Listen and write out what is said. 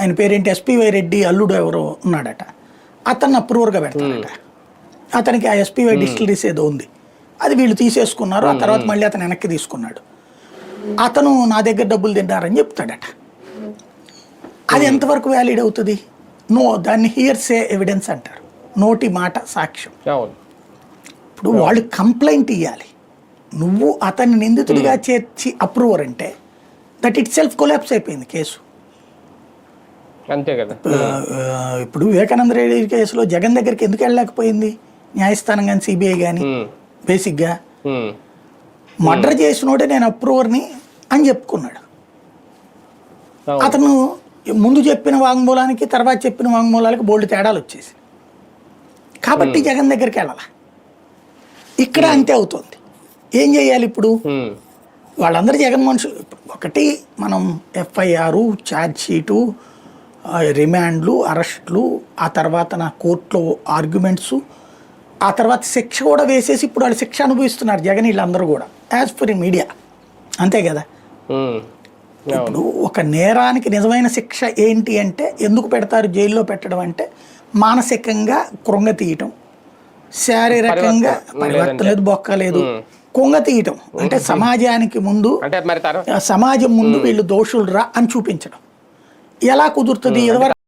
ఆయన పేరేంటి? ఎస్పీవై రెడ్డి అల్లుడు ఎవరో ఉన్నాడట. అతన్ని అప్రూవర్గా పెడతాడట. అతనికి ఆ ఎస్పీవై డిస్టిలరీస్ ఏదో ఉంది. అది వీళ్ళు తీసేసుకున్నారు ఆ తర్వాత మళ్ళీ అతను వెనక్కి తీసుకున్నాడు. అతను నా దగ్గర డబ్బులు తింటారని చెప్తాడట. అది ఎంతవరకు వ్యాలిడ్ అవుతుంది? నో దాన్ని హియర్సే ఎవిడెన్స్ అంటారు. నోటి మాట సాక్ష్యం. ఇప్పుడు వాళ్ళు కంప్లైంట్ ఇవ్వాలి నువ్వు అతన్ని నిందితుడిగా చేర్చి అప్రూవర్ అంటే దట్ ఇట్ సెల్ఫ్ కొలాప్స్ అయిపోయింది కేసు. అంతే కదా. ఇప్పుడు వివేకానంద రెడ్డి కేసులో జగన్ దగ్గరికి ఎందుకు వెళ్ళలేకపోయింది? న్యాయస్థానం కానీ సిబిఐ కానీ బేసిక్గా మర్డర్ చేసినోడే నేను అప్రూవర్ని అని చెప్పుకున్నాడు. అతను ముందు చెప్పిన వాంగ్మూలానికి తర్వాత చెప్పిన వాంగ్మూలాలకు బోల్డ్ తేడాలు వచ్చేసి. కాబట్టి జగన్ దగ్గరికి వెళ్ళాల? ఇక్కడ అంతే అవుతుంది. ఏం చేయాలి ఇప్పుడు? వాళ్ళందరూ జగన్ మనుషులు ఒకటి మనం ఎఫ్ఐఆర్ ఛార్జ్ షీటు రిమాండ్లు అరెస్టులు ఆ తర్వాత నా కోర్టులో ఆర్గ్యుమెంట్స్ ఆ తర్వాత శిక్ష కూడా వేసేసి ఇప్పుడు వాళ్ళు శిక్ష అనుభవిస్తున్నారు జగన్ వీళ్ళందరూ కూడా. యాజ్ పర్ మీడియా అంతే కదా? ఇప్పుడు ఒక నేరానికి నిజమైన శిక్ష ఏంటి అంటే ఎందుకు పెడతారు జైల్లో పెట్టడం అంటే మానసికంగా కృంగ తీయటం. శారీరకంగా పరివర్తన, లేదు బొక్క లేదు. కొంగ తీయటం. అంటే సమాజానికి ముందు సమాజం ముందు వీళ్ళు దోషులు రా అని చూపించడం. ఎలా కుదురుతుంది? ఇదివరకు